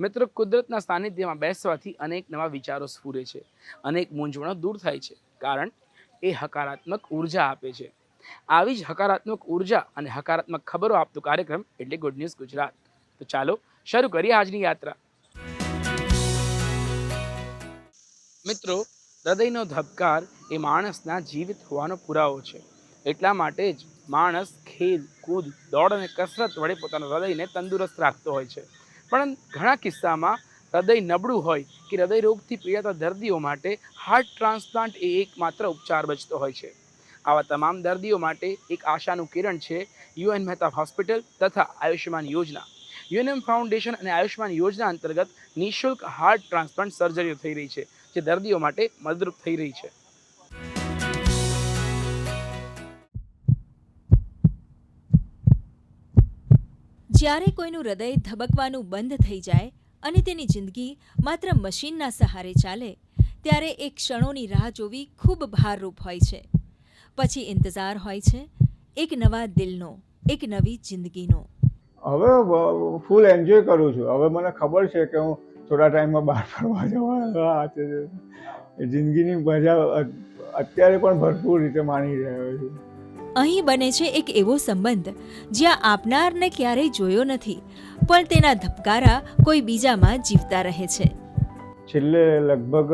મિત્રો, કુદરતના સાનિધ્યમાં બેસવાથી અનેક નવા વિચારો સ્ફુરે છે અનેક મૂંઝવણો દૂર થાય છે, કારણ એ હકારાત્મક ઊર્જા આપે છે. આવી જ હકારાત્મક ઊર્જા અને હકારાત્મક ખબરો આપતો કાર્યક્રમ એટલે ગુડ ન્યૂઝ ગુજરાત તો ચાલો, શરૂ કરીએ આજની યાત્રા. મિત્રો, હૃદયનો ધબકાર એ માણસના જીવિત હોવાનો પુરાવો છે. એટલા માટે જ માણસ ખેલ, કૂદ, દોડ અને કસરત વડે પોતાના હૃદયને તંદુરસ્ત રાખતો હોય છે. પણ ઘણા કિસ્સામાં હૃદય નબળું હોય કે હૃદય રોગથી પીડાતા દર્દીઓ માટે હાર્ટ ટ્રાન્સપ્લાન્ટ એ એકમાત્ર ઉપચાર બચતો હોય છે. આવા તમામ દર્દીઓ માટે એક આશાનું કિરણ છે યુએન મહેતા હોસ્પિટલ તથા આયુષ્યમાન યોજના. યુએનએમ ફાઉન્ડેશન અને આયુષ્યમાન યોજના અંતર્ગત નિઃશુલ્ક હાર્ટ ટ્રાન્સપ્લાન્ટ સર્જરીઓ થઈ રહી છે, જે દર્દીઓ માટે મદદરૂપ થઈ રહી છે. જ્યારે કોઈનું હૃદય ધબકવાનું બંધ થઈ જાય અને તેની જિંદગી માત્ર મશીનના સહારે ચાલે, ત્યારે એ ક્ષણોની રાહ જોવી ખૂબ ભારરૂપ હોય છે. પછી ઇંતજાર હોય છે એક નવા દિલનો, એક નવી જિંદગીનો. હવે ફૂલ એન્જોય કરું છું. હવે મને ખબર છે કે હું થોડા ટાઈમમાં બહાર ફરવા જવા. જિંદગીની મજા અત્યારે પણ ભરપૂર રીતે માણી રહ્યો છું. અહીં બને છે એક એવો સંબંધ, જ્યાં આપનારને ક્યારેય જોયો નથી, પણ તેના ધબકારા કોઈ બીજામાં જીવતા રહે છે. છેલ્લે લગભગ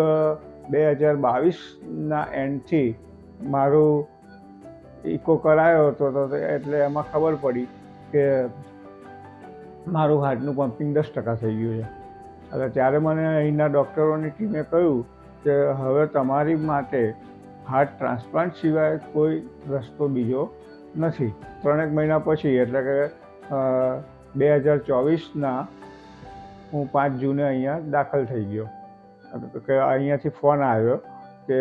બે હજાર બાવીસના એન્ડથી મારું ઇકો કરાયો હતો તો એટલે એમાં ખબર પડી કે મારું હાર્ટનું પમ્પિંગ દસ ટકા થઈ ગયું છે. એટલે ત્યારે મને અહીંના ડૉક્ટરોની ટીમે કહ્યું કે હવે તમારી માટે હાર્ટ ટ્રાન્સપ્લાન્ટ સિવાય કોઈ રસ્તો બીજો નથી. ત્રણેક મહિના પછી, એટલે કે બે હજાર ચોવીસના હું પાંચ જૂને અહીંયા દાખલ થઈ ગયો. કે અહીંયાથી ફોન આવ્યો કે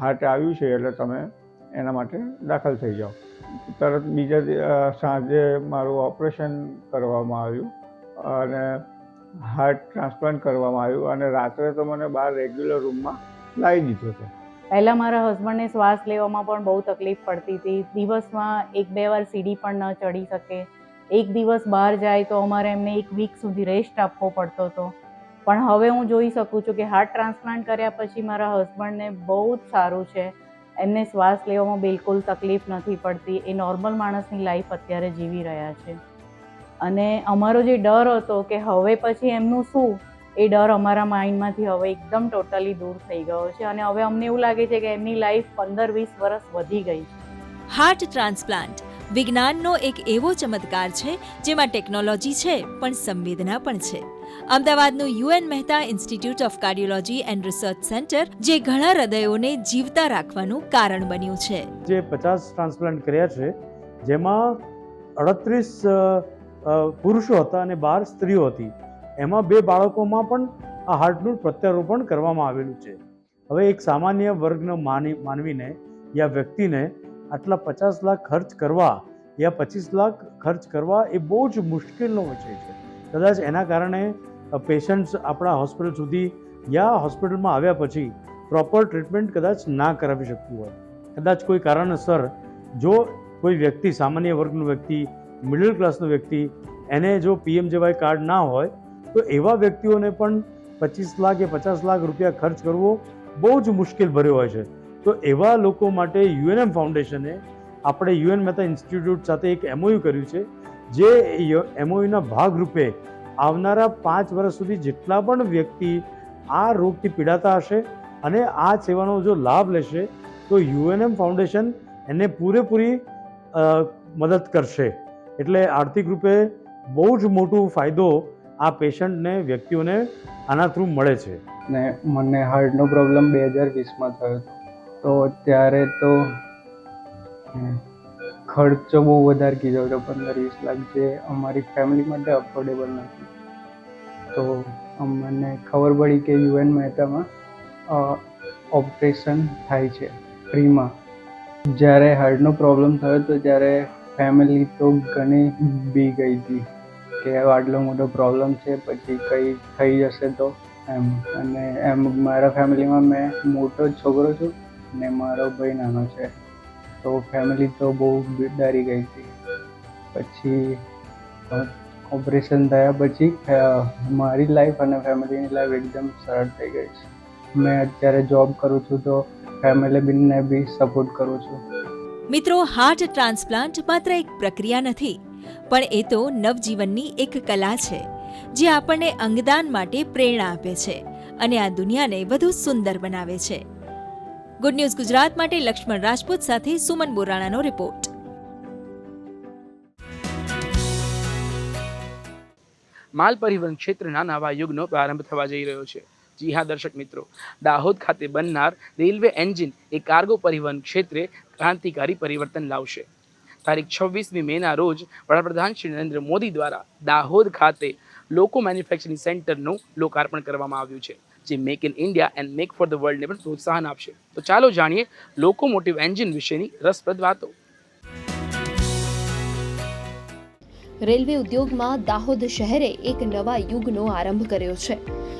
હાર્ટ આવ્યું છે, એટલે તમે એના માટે દાખલ થઈ જાઓ. તરત બીજા સાંજે મારું ઓપરેશન કરવામાં આવ્યું અને હાર્ટ ટ્રાન્સપ્લાન્ટ કરવામાં આવ્યું અને રાત્રે તો મને બહાર રેગ્યુલર રૂમમાં લાવી દીધો હતો. પહેલાં મારા હસબન્ડને શ્વાસ લેવામાં પણ બહુ તકલીફ પડતી હતી. દિવસમાં એક બે વાર સીડી પણ ન ચડી શકે. એક દિવસ બહાર જાય તો અમારે એમને એક વીક સુધી રેસ્ટ આપવો પડતો હતો. પણ હવે હું જોઈ શકું છું કે હાર્ટ ટ્રાન્સપ્લાન્ટ કર્યા પછી મારા હસબન્ડને બહુ જ સારું છે. એમને શ્વાસ લેવામાં બિલકુલ તકલીફ નથી પડતી. એ નોર્મલ માણસની લાઈફ અત્યારે જીવી રહ્યા છે. અને અમારો જે ડર હતો કે હવે પછી એમનું શું? એ ડર અમારા માઇન્ડમાંથી હવે એકદમ ટોટલી દૂર થઈ ગયો છે અને હવે અમને એવું લાગે છે કે એમની લાઈફ પંદર વીસ વર્ષ વધી ગઈ છે. હાર્ટ ટ્રાન્સપ્લાન્ટ વિજ્ઞાનનો એક એવો ચમત્કાર છે જેમાં ટેકનોલોજી છે પણ સંવેદના પણ છે. અમદાવાદનું U N Mehta institute of cardiology and research centre જે ઘણા હૃદયોને જીવતા રાખવાનું કારણ બન્યું છે. જે પચાસ ટ્રાન્સપ્લાન્ટ કર્યા છે જેમાં અડત્રીસ પુરુષો હતા અને બાર સ્ત્રીઓ હતી. એમાં બે બાળકોમાં પણ આ હાર્ટનું પ્રત્યારોપણ કરવામાં આવેલું છે. હવે એક સામાન્ય વર્ગનો માની, માનવીને યા વ્યક્તિને આટલા પચાસ લાખ ખર્ચ કરવા યા પચીસ લાખ ખર્ચ કરવા એ બહુ જ મુશ્કેલનો વિષય છે. કદાચ એના કારણે પેશન્ટ્સ આપણા હોસ્પિટલ સુધી યા હોસ્પિટલમાં આવ્યા પછી પ્રોપર ટ્રીટમેન્ટ કદાચ ના કરાવી શકતું હોય. કદાચ કોઈ કારણસર જો કોઈ વ્યક્તિ, સામાન્ય વર્ગનો વ્યક્તિ મિડલ ક્લાસનો વ્યક્તિ, એને જો પીએમજેવાય કાર્ડ ના હોય તો એવા વ્યક્તિઓને પણ પચીસ લાખ કે પચાસ લાખ રૂપિયા ખર્ચ કરવો બહુ જ મુશ્કેલ ભર્યો હોય છે. તો એવા લોકો માટે યુએનએમ ફાઉન્ડેશને આપણે યુએન મહેતા ઇન્સ્ટિટ્યૂટ સાથે એક એમઓયુ કર્યું છે, જે એમઓયુના ભાગરૂપે આવનારા પાંચ વર્ષ સુધી જેટલા પણ વ્યક્તિ આ રોગથી પીડાતા હશે અને આ સેવાનો જો લાભ લેશે, તો યુએનએમ ફાઉન્ડેશન એને પૂરેપૂરી મદદ કરશે. એટલે આર્થિક રૂપે બહુ જ મોટો ફાયદો આ પેશન્ટને વ્યક્તિઓને આના થ્રુ મળે છે. ને મને હાર્ટનો પ્રોબ્લેમ બે હજાર વીસમાં થયો તો ત્યારે તો ખર્ચો બહુ વધારે કીધો હતો, પંદર વીસ લાખ જે અમારી ફેમિલી માટે અફોર્ડેબલ નથી. તો અમને ખબર પડી કે યુએન મહેતામાં ઓપરેશન થાય છે, ફ્રીમાં. જ્યારે હાર્ટનો પ્રોબ્લેમ થયો તો ત્યારે ફેમિલી તો ઘણી બી ગઈ હતી. કે આટલો મોટો પ્રોબ્લેમ છે, પછી કંઈ થઈ જશે તો? એમ. અને એમ મારા ફેમિલીમાં મેં મોટો જ છોકરો છું ને મારો ભાઈ નાનો છે. તો ફેમિલી તો બહુ ડરી ગઈ હતી. પછી ઓપરેશન થયા પછી મારી લાઈફ અને ફેમિલીની લાઈફ એકદમ સરળ થઈ ગઈ છે. મેં અત્યારે જોબ કરું છું તો ફેમિલી બિનને બી સપોર્ટ કરું છું. મિત્રો હાર્ટ ટ્રાન્સપ્લાન્ટ માત્ર એક પ્રક્રિયા નથી પણ એ તો નવજીવનની એક કલા છે, જે આપણને અંગદાન માટે પ્રેરણા આપે છે અને આ દુનિયાને વધુ સુંદર બનાવે છે. ગુડ ન્યૂઝ ગુજરાત માટે લક્ષ્મણ રાજપૂત સાથે સુમન બોરાણાનો રિપોર્ટ માલ પરિવહન ક્ષેત્રના નવા યુગનો પ્રારંભ થવા જઈ રહ્યો છે. જી હા, દર્શક મિત્રો, દાહોદ ખાતે બનનાર રેલવે એન્જિન એ કાર્ગો પરિવહન ક્ષેત્રે ક્રાંતિકારી પરિવર્તન લાવશે. તારીખ છવ્વીસમી મેના રોજ વડાપ્રધાન શ્રી નરેન્દ્ર મોદી દ્વારા દાહોદ ખાતે લોકો મેન્યુફેક્ચરિંગ સેન્ટરનું લોકાર્પણ કરવામાં આવ્યું છે, જે make in India and make for the વર્લ્ડને પણ પ્રોત્સાહન આપશે. તો ચાલો જાણીએ લોકોમોટિવ એન્જિન વિશેની રસપ્રદ વાતો. રેલવે ઉદ્યોગમાં દાહોદ શહેરે એક નવા યુગનો આરંભ કર્યો છે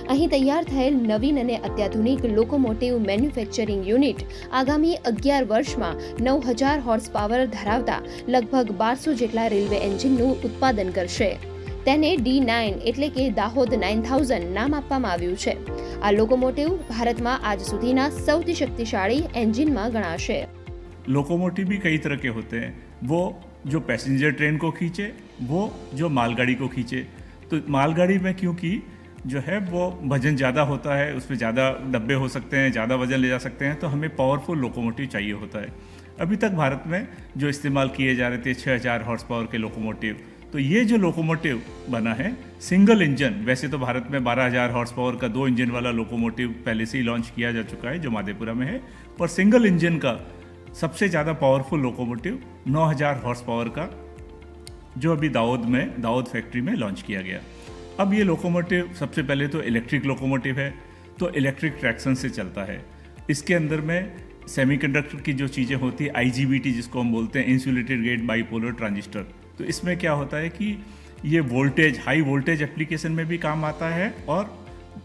અહીં તૈયાર થયેલ નવીન અને અત્યાધુનિક લોકોમોટિવ મેન્યુફેક્ચરિંગ યુનિટ આગામી અગિયાર વર્ષમાં નવ હજાર હોર્સ પાવર ધરાવતા લગભગ બારસો જેટલા રેલવે એન્જિનનું ઉત્પાદન કરશે તેને ડી નાઇન એટલે કે દાહોદ નાઇન થાઉઝન્ડ નામ આપવામાં આવ્યું છે આ લોકોમોટિવ ભારતમાં આજ સુધીના સૌથી શક્તિશાળી એન્જિનમાં ગણાશે लोकोमोटिव भी कई तरह के होते हैं वो जो पैसेंजर ट्रेन को खींचे, वो जो मालगाड़ी को खींचे। तो मालगाड़ी में क्योंकि जो है, वो वज़न ज़्यादा होता है, उसमें ज़्यादा डब्बे हो सकते हैं, ज़्यादा वज़न ले जा सकते हैं तो हमें पावरफुल लोकोमोटिव चाहिए होता है। अभी तक भारत में जो इस्तेमाल किए जा रहे थे छः हज़ार हॉर्स पावर के लोकोमोटिव तो ये जो लोकोमोटिव बना है सिंगल इंजन वैसे तो भारत में बारह हज़ार हॉर्स पावर का दो इंजन वाला लोकोमोटिव पहले से ही लॉन्च किया जा चुका है, जो माधेपुरा में है, पर सिंगल इंजन का सबसे ज़्यादा पावरफुल लोकोमोटिव 9000 हॉर्स पावर का, जो अभी दाऊद में, दाऊद फैक्ट्री में लॉन्च किया गया। अब ये लोकोमोटिव सबसे पहले तो इलेक्ट्रिक लोकोमोटिव है तो इलेक्ट्रिक ट्रैक्शन से चलता है। इसके अंदर में सेमीकंडक्टर की जो चीज़ें होती है आईजीबीटी जिसको हम बोलते हैं इंसुलेटेड गेट बाईपोलर ट्रांजिस्टर तो इसमें क्या होता है कि ये वोल्टेज हाई वोल्टेज एप्लीकेशन में भी काम आता है और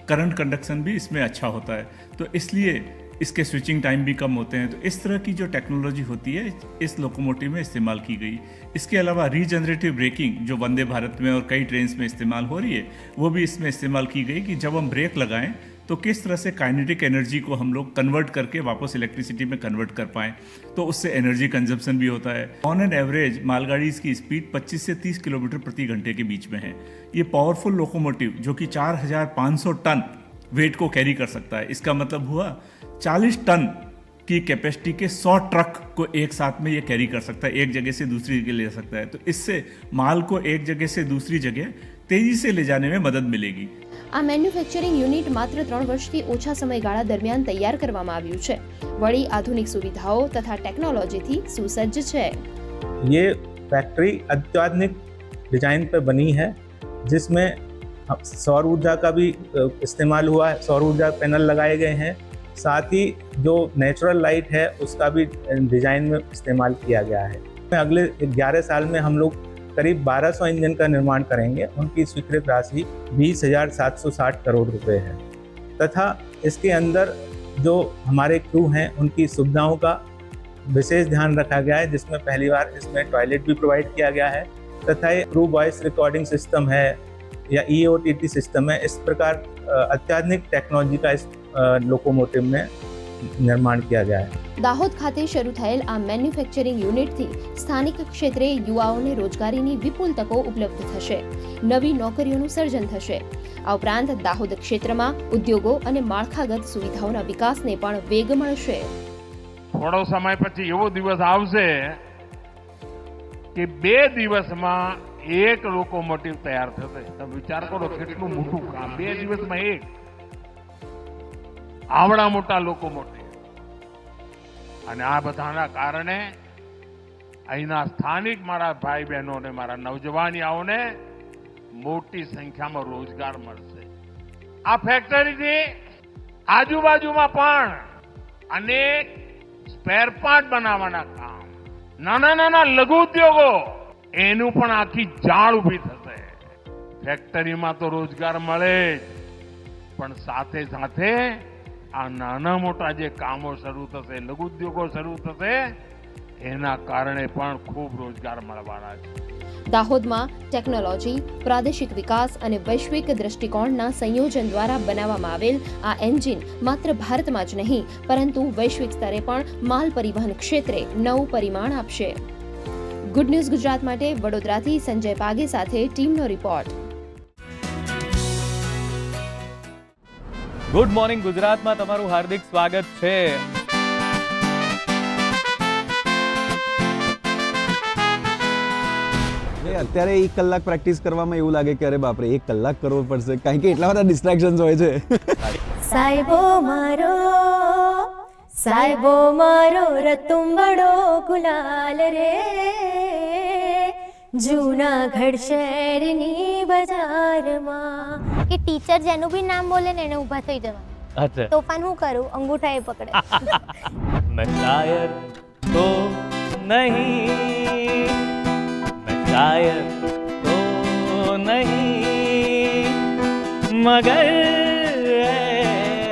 करंट कंडक्शन भी इसमें अच्छा होता है। तो इसलिए इसके स्विचिंग टाइम भी कम होते हैं। तो इस तरह की जो टेक्नोलॉजी होती है, इस लोकोमोटिव में इस्तेमाल की गई। इसके अलावा रीजनरेटिव ब्रेकिंग जो वंदे भारत में और कई ट्रेन में इस्तेमाल हो रही है, वो भी इसमें इस्तेमाल की गई कि जब हम ब्रेक लगाएँ तो किस तरह से काइनेटिक एनर्जी को हम लोग कन्वर्ट करके वापस इलेक्ट्रिसिटी में कन्वर्ट कर पाएँ तो उससे एनर्जी कंजप्शन भी होता है। ऑन एन एवरेज मालगाड़ी की स्पीड 25 से 30 किलोमीटर प्रति घंटे के बीच में है। ये पावरफुल लोकोमोटिव जो कि 4500 टन वेट को कैरी कर सकता है। इसका मतलब हुआ 40 टन की कैपेसिटी के 100 ट्रक को एक साथ में ये कैरी कर सकता है एक जगह से दूसरी जगह ले सकता है तो इससे माल को एक जगह से दूसरी जगह तेजी से ले जाने में मदद मिलेगी આ મેન્યુફેક્ચરિંગ યુનિટ માત્ર ત્રણ વર્ષથી ઓછા સમયગાળા દરમિયાન તૈયાર કરવામાં આવ્યું છે વળી આધુનિક સુવિધાઓ તથા ટેકનોલોજીથી સુસજ્જ છે ये फैक्ट्री अत्याधुनिक डिजाइन पर बनी है जिसमें हम- सौर ऊर्जा का भी अ, इस्तेमाल हुआ है सौर ऊर्जा पैनल लगाए गए हैं साथ ही जो नेचुरल लाइट है, उसका भी डिज़ाइन में इस्तेमाल किया गया है। अगले 11 साल में हम लोग करीब 1200 इंजन का निर्माण करेंगे। उनकी स्वीकृत राशि बीस हज़ार सात सौ साठ करोड़ रुपए है। तथा इसके अंदर जो हमारे क्रू हैं, उनकी सुविधाओं का विशेष ध्यान रखा गया है, जिसमें पहली बार इसमें टॉयलेट भी प्रोवाइड किया गया है। तथा ये क्रू वॉइस रिकॉर्डिंग सिस्टम है या ईओटीटी सिस्टम है, इस प्रकार अत्याधुनिक टेक्नोलॉजी का इस लोकोमोटिव में निर्माण किया गया है દાહોદ ખાતે શરૂ થયેલ આ મેન્યુફેક્ચરિંગ યુનિટથી સ્થાનિક ક્ષેત્રે યુવાઓને રોજગારીની વિપુલ તકો ઉપલબ્ધ થશે નવી નોકરીઓનું સર્જન થશે આ ઉપરાંત દાહોદ ક્ષેત્રમાં ઉદ્યોગો અને માળખાગત સુવિધાઓના વિકાસને પણ વેગ મળશે થોડો સમય પછી એવો દિવસ આવશે કે બે દિવસમાં એક લોકોમોટિવ તૈયાર થશે તમે વિચાર કરો કેટલું મોટું કામ બે દિવસમાં એક આવડા મોટા લોકો મોટે. અને આ બધાના કારણે અહીંના સ્થાનિક મારા ભાઈ બહેનો અને મારા નવજવાનિયાઓને મોટી સંખ્યામાં રોજગાર મળશે. આ ફેક્ટરીથી આજુબાજુમાં પણ અનેક સ્પેર પાર્ટ બનાવવાના કામ, નાના નાના લઘુ ઉદ્યોગો, એનું પણ આખી જાળ ઊભી થશે. ફેક્ટરીમાં તો રોજગાર મળે જ, પણ સાથે સાથે આ નાના મોટા જે કામો શરૂ થશે, લઘુ ઉદ્યોગો શરૂ થશે, એના કારણે પણ ખૂબ રોજગાર મળવાના છે. દાહોદમાં ટેકનોલોજી, પ્રાદેશિક વિકાસ અને વૈશ્વિક દ્રષ્ટિકોણના સંયોજન દ્વારા બનાવવામાં આવેલ આ એન્જિન માત્ર ભારતમાં જ નહીં, પરંતુ વૈશ્વિક સ્તરે પણ માલ પરિવહન ક્ષેત્રે નવું પરિમાણ આપશે. ગુડ ન્યૂઝ ગુજરાત માટે વડોદરાથી સંજય પાગે સાથે ટીમનો રિપોર્ટ. ગુડ મોર્નિંગ ગુજરાતમાં તમારું હાર્દિક સ્વાગત છે. અત્યારે એક કલાક પ્રેક્ટિસ કરવામાં એવું લાગે કે અરે બાપરે એક કલાક કરવો પડશે. કારણ કે એટલા બધા ડિસ્ટ્રેક્શન્સ હોય છે. સાહેબો મારો સાહેબો મારો રતુંબડો ગુલાલ રે. જૂનાગઢ શહેરની બજારમાં કે ટીચર જેનું બી નામ બોલે ને એને ઊભા થઈ જવા અચ્છા. તોફાન હું કરું? અંગૂઠા એ પકડે. મેં શાયર તો નહીં. મેં શાયર તો નહીં. મગર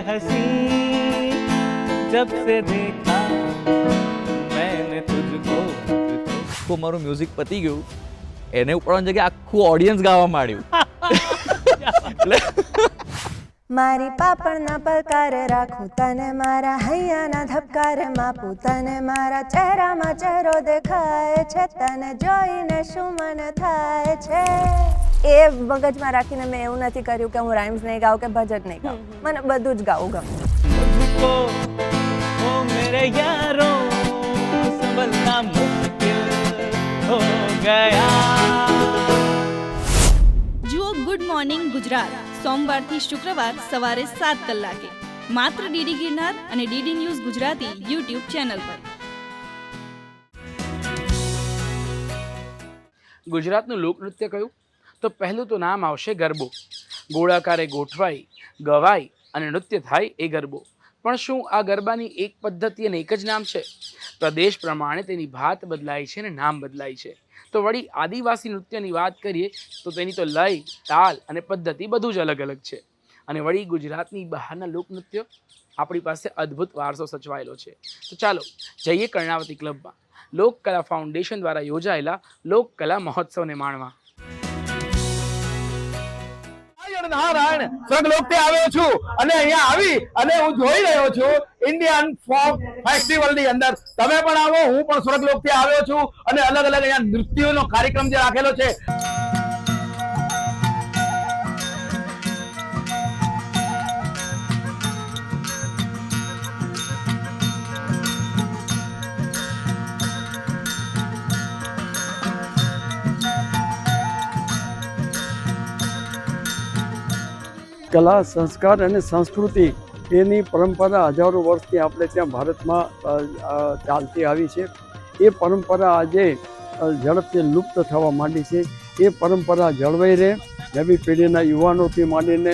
હસી. જબ સે દેખા મેને તુજકો આખું મારું મ્યુઝિક પતી ગયું. એને ઉપરવાની જગ્યાએ આખું ઓડિયન્સ ગાવા માંડ્યું. મારી પાપણના પલકાર રાખું તને મારા હૈયાના ધબકારમાં તને મારા ચહેરામાં ચહેરો દેખાય છે તને જોઈને શું મન થાય છે? એ મગજમાં રાખીને મેં એવું નથી કર્યું કે હું રાઇમ્સ નહીં ગાઉં કે ભજન નહીં ગાઉં. મને બધું જ ગાવું ગમે. જુઓ ગુડ મોર્નિંગ ગુજરાત. સોમવારથી શુક્રવાર સવારે સાત કલાકે. માત્ર ડીડી ગિરનાર અને DD news Gujarati YouTube channel પર. ગુજરાતનું લોકનૃત્ય કયું? તો પહેલું તો નામ આવશે ગરબો. ગોળાકારે ગોઠવાઈ ગવાય અને નૃત્ય થાય એ ગરબો. પણ શું આ ગરબાની એક પદ્ધતિ અને એક જ નામ છે? પ્રદેશ પ્રમાણે તેની ભાત બદલાય છે અને નામ બદલાય છે. તો વળી આદિવાસી નૃત્યની વાત કરીએ, તો તેની તો લય, તાલ અને પદ્ધતિ બધું જ અલગ અલગ છે. અને વળી ગુજરાતની બહારના લોકનૃત્યો આપણી પાસે અદ્ભુત વારસો સચવાયેલો છે. તો ચાલો, જઈએ કર્ણાવતી ક્લબમાં. લોકકલા ફાઉન્ડેશન દ્વારા યોજાયેલા લોકકલા મહોત્સવને માણવા. નારાયણ સ્વર્ગલોકથી આવ્યો છું અને અહીંયા આવી અને હું જોઈ રહ્યો છું ઇન્ડિયન ફોક ફેસ્ટિવલની અંદર. તમે પણ આવો, હું પણ સ્વર્ગલોકથી આવ્યો છું અને અલગ અલગ અહીંયા નૃત્યોનો કાર્યક્રમ જે રાખેલો છે. કલા, સંસ્કાર અને સંસ્કૃતિ એની પરંપરા હજારો વર્ષથી આપણે ત્યાં ભારતમાં ચાલતી આવી છે. એ પરંપરા આજે ઝડપથી લુપ્ત થવા માંડી છે. એ પરંપરા જળવાઈ રહે. નવી પેઢીના યુવાનોથી માંડીને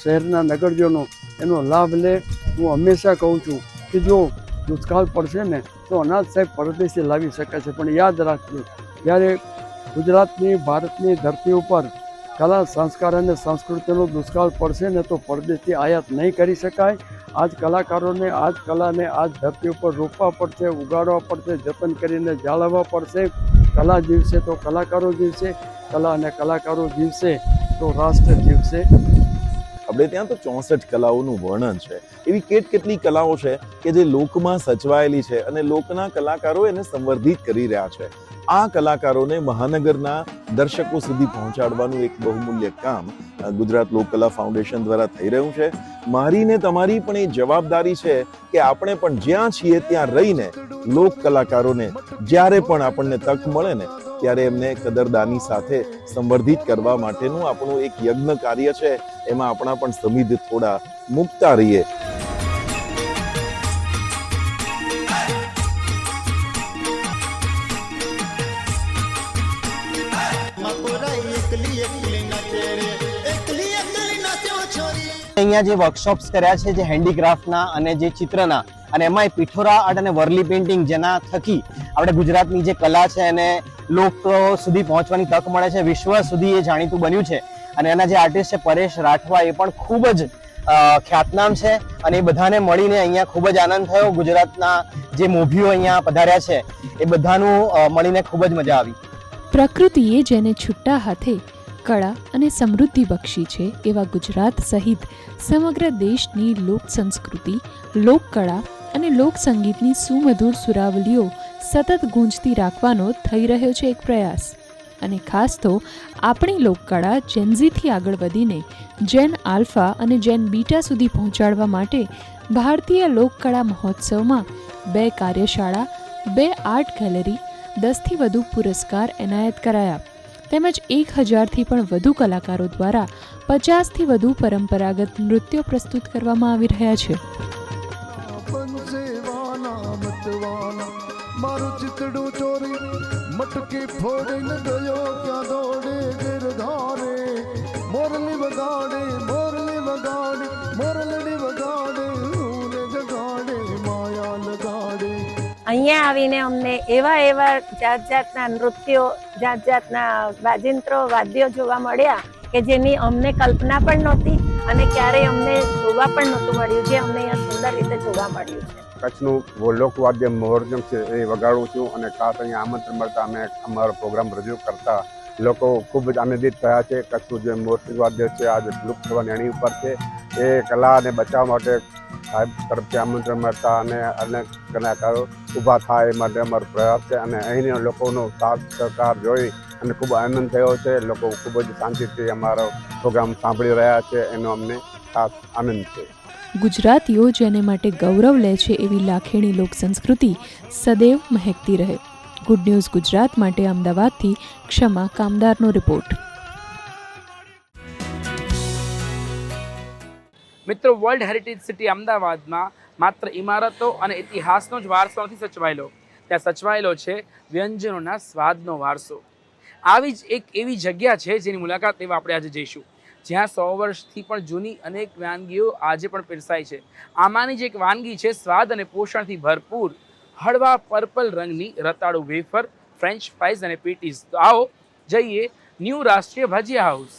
શહેરના નગરજનો એનો લાભ લે. હું હંમેશા કહું છું કે જો દુષ્કાળ પડશે ને, તો અનાજ સાહેબ પરદેશી લાવી શકે છે. પણ યાદ રાખજો, જ્યારે ગુજરાતની, ભારતની ધરતી ઉપર કલા સંસ્કાર અને સંસ્કૃતિનો દુષ્કાળ પડશે ને તો પરદેશથી આયાત નહીં કરી શકાય. આજ કલાકારોને, આજ કલાને, આજ ધરતી ઉપર રોપવા પડશે, ઉગાડવા પડશે, જતન કરીને જાળવવા પડશે. કલા જીવશે તો કલાકારો જીવશે, કલા અને કલાકારો જીવશે તો રાષ્ટ્ર જીવશે. આપણે ત્યાં તો ચોસઠ કલાઓનું વર્ણન છે. એવી કેટ કેટલી કલાઓ છે કે જે લોકમાં સચવાયેલી છે અને લોકના કલાકારો એને સંવર્ધિત કરી રહ્યા છે. આ કલાકારોને મહાનગરના દર્શકો સુધી પહોંચાડવાનું એક બહુમૂલ્ય કામ ગુજરાત લોકકલા ફાઉન્ડેશન દ્વારા થઈ રહ્યું છે. મારી ને તમારી પણ એ જવાબદારી છે કે આપણે પણ જ્યાં છીએ ત્યાં રહીને લોક કલાકારોને જ્યારે પણ આપણને તક મળે ને, ત્યારે એમને કદરદાની સાથે સંવર્ધિત કરવા માટેનું આપણું એક યજ્ઞ કાર્ય છે. એમાં આપણા પણ સમિધ થોડા મૂકતા રહીએ. અહીંયા જે વર્કશોપ્સ કર્યા છે, જે હેન્ડીક્રાફ્ટના અને જે ચિત્રના, અને એમાંય પિઠોરા આર્ટ અને વર્લી પેઇન્ટિંગ જેના થકી આપણે ગુજરાતની જે કલા છે એને લોકો સુધી પહોંચવાની તક મળે છે, વિશ્વ સુધી એ જાણીતું બન્યું છે. અને એના જે આર્ટિસ્ટ છે, પરેશ રાઠવા, એ પણ ખૂબ જ ખ્યાતનામ છે અને એ બધાને મળીને અહીંયા ખૂબ જ આનંદ થયો. ગુજરાતના જે મોભીઓ અહીંયા પધાર્યા છે, એ બધાનું મળીને ખૂબ જ મજા આવી. પ્રકૃતિએ જેને છુટ્ટા હાથે કળા અને સમૃદ્ધિ બક્ષી છે એવા ગુજરાત સહિત સમગ્ર દેશની લોક સંસ્કૃતિ લોકકળા અને લોકસંગીતની સુમધુર સુરાવલીઓ સતત ગૂંજતી રાખવાનો થઈ રહ્યો છે એક પ્રયાસ. અને ખાસ તો આપણી લોકકળા જેનઝીથી આગળ વધીને જેન આલ્ફા અને જેન બીટા સુધી પહોંચાડવા માટે ભારતીય લોકકળા મહોત્સવમાં બે કાર્યશાળા, બે આર્ટ ગેલેરી, દસથી વધુ પુરસ્કાર એનાયત કરાયા. તેમજ એક હજારથી પણ વધુ કલાકારો દ્વારા પચાસથી વધુ પરંપરાગત નૃત્યો પ્રસ્તુત કરવામાં આવી રહ્યા છે. મારું ચિતડું મોરલી વગાડે મોરલી વગાડે, મોરલડી વગાડે અહીંયા આવીને અમને એવા એવા જાત જાતના નૃત્યો જાત જાતના વાજિંત્રો, વાદ્યો જોવા મળ્યા કે જેની અમને કલ્પના પણ નહોતી અને ક્યારેય અમને જોવા પણ નહોતું મળ્યું જે અમને અહીંયા સુંદર રીતે જોવા મળ્યું છે. કચ્છનું લોકવાદ્ય મોરજમ છે એ વગાડું છું અને ખાસ અહીંયા આમંત્રણ મળતા અમે અમારો પ્રોગ્રામ રજૂ કરતા લોકો ખૂબ જ આનંદિત થયા છે. કચ્છનું જે મોરસિંગ વાદ્ય છે, આજે લુપ્ત થવાની એની ઉપર છે. એ કલાને બચાવવા માટે સાહેબ તરફથી આમંત્રણ મળતા અને અનેક કલાકારો ઊભા થાય એ માટે અમારો પ્રયાસ છે અને અહીંના લોકોનો સાથ સહકાર જોઈ અને ખૂબ આનંદ થયો છે. લોકો ખૂબ જ શાંતિથી અમારો પ્રોગ્રામ સાંભળી રહ્યા છે. એનો અમને ખાસ આનંદ છે. ગુજરાતીઓ જેને માટે ગૌરવ લે છે એવી લાખેણી લોક સંસ્કૃતિ સદૈવ મહેકતી રહે. ગુડ ન્યૂઝ ગુજરાત માટે અમદાવાદથી ક્ષમા કામદારનો રિપોર્ટ. મિત્રો વર્લ્ડ હેરિટેજ સિટી અમદાવાદમાં માત્ર ઇમારતો અને ઇતિહાસનો જ વારસો નથી સચવાયેલો. ત્યાં સચવાયેલો છે વ્યંજનોના સ્વાદનો વારસો. આવી જ એક એવી જગ્યા છે જેની મુલાકાત લેવા આપણે આજે જઈશું. જ્યાં સો વર્ષથી પણ જૂની અનેક વાનગીઓ આજે પણ પીરસાય છે. આમાંની જે એક વાનગી છે સ્વાદ અને પોષણથી ભરપૂર હળવા પર્પલ રંગની રતાળુ વેફર ફ્રેન્ચ ફ્રાઈઝ અને પેટીસ તો આવો જઈએ ન્યૂ રાષ્ટ્રીય ભજીયા હાઉસ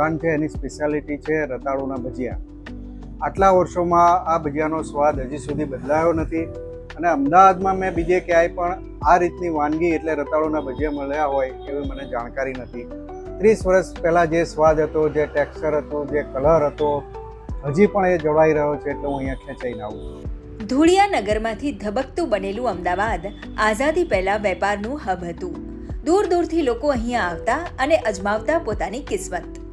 દુકાન છે, એની સ્પેશિયાલિટી છે રતાળુના ભજીયા. આટલા વર્ષોમાં આ ભજીયાનો સ્વાદ હજી સુધી બદલાયો નથી અને અમદાવાદમાં મેં બીજે ક્યાંય પણ આ રીતની વાનગી એટલે રતાળુના ભજીયા મળ્યા હોય એવી મને જાણકારી નથી. ત્રીસ વર્ષ પહેલાં જે સ્વાદ હતો, જે ટેક્સચર હતો, જે કલર હતો, હજી પણ એ જળવાઈ રહ્યો છે એટલે હું અહીંયા ખેંચાઈને આવું ધૂળિયા નગરમાંથી ધબકતું બનેલું અમદાવાદ આઝાદી પહેલા વેપારનું હબ હતું. દૂર દૂરથી લોકો અહીંયા આવતા અને અજમાવતા પોતાની કિસ્મત.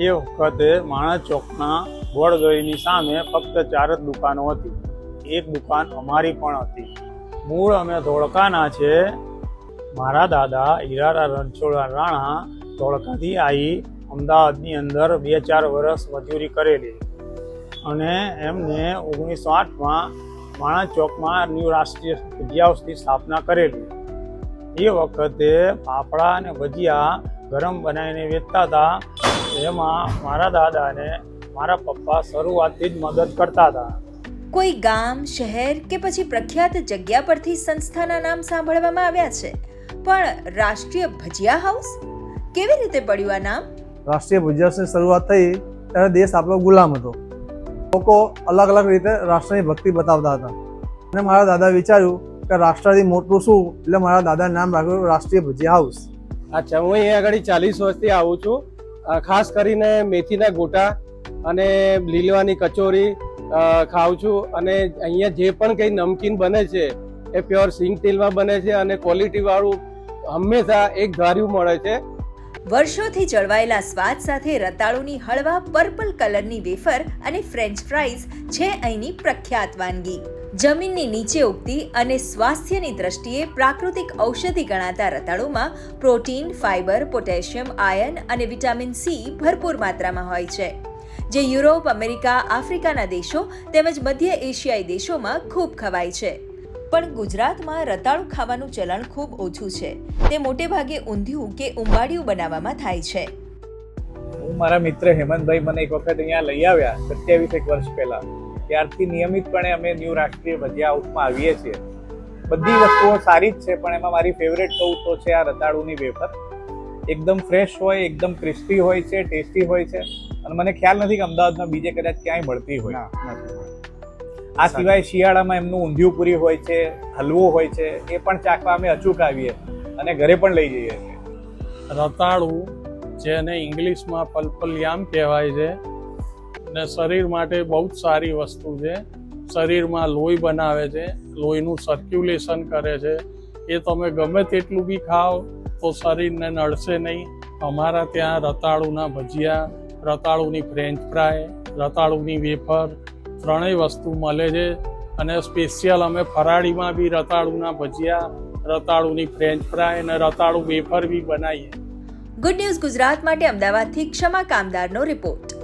એ વખતે માણસ ચોકના વડગળીની સામે ફક્ત ચાર જ દુકાનો હતી. એક દુકાન અમારી પણ હતી. મૂળ અમે ધોળકાના છે. મારા દાદા હીરારા રણછોડા રાણા, ધોળકાથી આવી અમદાવાદની અંદર બે ચાર વર્ષ મજૂરી કરેલી. અને એમને ઓગણીસો આઠમાં માણસ ચોકમાં ન્યૂ રાષ્ટ્રીય ભજીયા સ્થાપના કરેલી. એ વખતે પાપડા અને ભજીયા ગરમ બનાવીને વેચતા હતા. એમાં મારા દાદાને મારા પપ્પા શરૂઆતથી જ મદદ કરતા હતા. કોઈ ગામ શહેર કે પછી પ્રખ્યાત જગ્યા પરથી સંસ્થાના નામ સાંભળવામાં આવ્યા છે? પણ રાષ્ટ્રીય ભજીયા હાઉસ કેવી રીતે પડ્યું આ નામ? રાષ્ટ્રીય ભુજાસની શરૂઆત થઈ ત્યારે દેશ આપણો ગુલામ હતો. લોકો અલગ અલગ રીતે રાષ્ટ્રની ભક્તિ બતાવતા હતા. અને મારા દાદા વિચાર્યું કે રાષ્ટ્રથી મોટું શું? એટલે મારા દાદા નામ રાખ્યું રાષ્ટ્રીય ભજીયા હાઉસ અચ્છા હું અહીંયા આગળ ચાલીસ વર્ષથી આવું છું. ખાસ કરીને મેથીના ગોટા અને લીલવાની કચોરી ખાઉં છું. અને અહીંયા જે પણ કંઈ નમકીન બને છે, એ પ્યોર સિંગ તેલમાં બને છે અને ક્વોલિટીવાળું હંમેશા એક ધાર્યું મળે છે. વર્ષોથી જળવાયેલા સ્વાદ સાથે રતાળુની હળવા પર્પલ કલરની વેફર અને ફ્રેન્ચ ફ્રાઈઝ છે અહીંની પ્રખ્યાત વાનગી. જમીનની નીચે ઉગતી અને સ્વાસ્થ્યની દ્રષ્ટિએ પ્રાકૃતિક ઔષધિ ગણાતા રતાળુમાં પ્રોટીન, ફાઇબર, પોટેશિયમ આયર્ન અને વિટામિન સી ભરપૂર માત્રામાં હોય છે. જે યુરોપ, અમેરિકા, આફ્રિકાના દેશો તેમજ મધ્ય એશિયાઈ દેશોમાં ખૂબ ખવાય છે. પણ ગુજરાતમાં રતાળું ખાવાનું ચલણ ખૂબ ઓછું છે. તે મોટે ભાગે ઊંધિયું કે ઉંબાડિયું બનાવવામાં થાય છે. હું મારા મિત્ર હેમંતભાઈ મને એક વખત અહીંયા લઈ આવ્યા સત્યાવીસ એક વર્ષ પહેલા. ત્યારથી નિયમિતપણે અમે ન્યૂ રાષ્ટ્રીય ભજીયા હાઉસમાં આવીએ છીએ. બધી વસ્તુઓ સારી જ છે પણ એમાં મારી ફેવરેટ કહું તો છે આ રતાળુની વેફર. એકદમ ફ્રેશ હોય એકદમ ક્રિસ્પી હોય છે ટેસ્ટી હોય છે. અને મને ખ્યાલ નથી કે અમદાવાદમાં બીજે કદાચ ક્યાંય મળતી હોય. આ સિવાય શિયાળામાં એમનું ઊંધિયું પૂરી હોય છે હલવો હોય છે એ પણ ચાખવા અમે અચૂક આવીએ અને ઘરે પણ લઈ જઈએ છીએ. રતાળું જેને ઇંગ્લિશમાં પલપલિયામ કહેવાય છે ને શરીર માટે બહુ જ સારી વસ્તુ છે. શરીરમાં લોહી બનાવે છે, લોહીનું સર્ક્યુલેશન કરે છે. એ તમે ગમે તેટલું બી ખાઓ તો શરીરને નડશે નહીં. અમારા ત્યાં રતાળુના ભજીયા, રતાળુની ફ્રેન્ચ ફ્રાય રતાળુની વેફર ત્રણેય વસ્તુ મળે છે. અને સ્પેશિયલ અમે ફરાળીમાં બી રતાળુના ભજીયા, રતાળુની ફ્રેન્ચ ફ્રાય અને રતાળુ વેફર બી બનાવીએ. ગુડ ન્યૂઝ ગુજરાત માટે અમદાવાદથી ક્ષમા કામદારનો રિપોર્ટ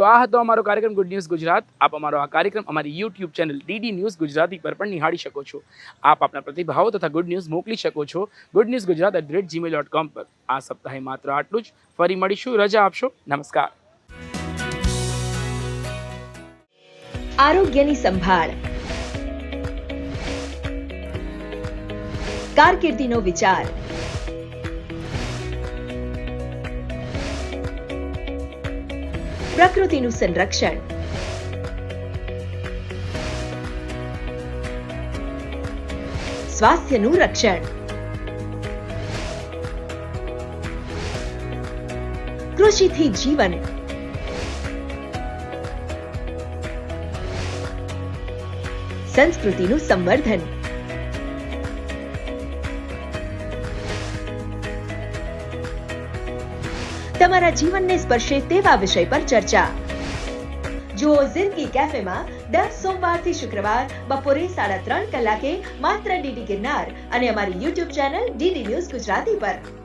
તો આ હતો અમારો કાર્યક્રમ ગુડ ન્યૂઝ ગુજરાત. આપ અમારો આ કાર્યક્રમ અમારી YouTube channel DD news Gujarati પર પણ નિહાળી શકો છો. આપ આપના પ્રતિભાવો તથા ગુડ ન્યૂઝ મોકલી શકો છો good news Gujarat at rate Gmail dot com પર. આ સપ્તાહે માત્ર આટલું જ. ફરી મળીશું. રજા આપશો. નમસ્કાર. આરોગ્યની સંભાળ. કારકિર્દીનો વિચાર. પ્રકૃતિનું સંરક્ષણ સ્વાસ્થ્યનું રક્ષણ કૃષિથી જીવન સંસ્કૃતિનું સંવર્ધન તમારા જીવનને સ્પર્શે તેવા વિષય પર ચર્ચા. જુઓ જિંદગી કેફેમાં દર સોમવારથી શુક્રવાર બપોરે સાડા ત્રણ કલાકે માત્ર ડીડી ગિરનાર અને અમારી YouTube channel DD news Gujarati પર.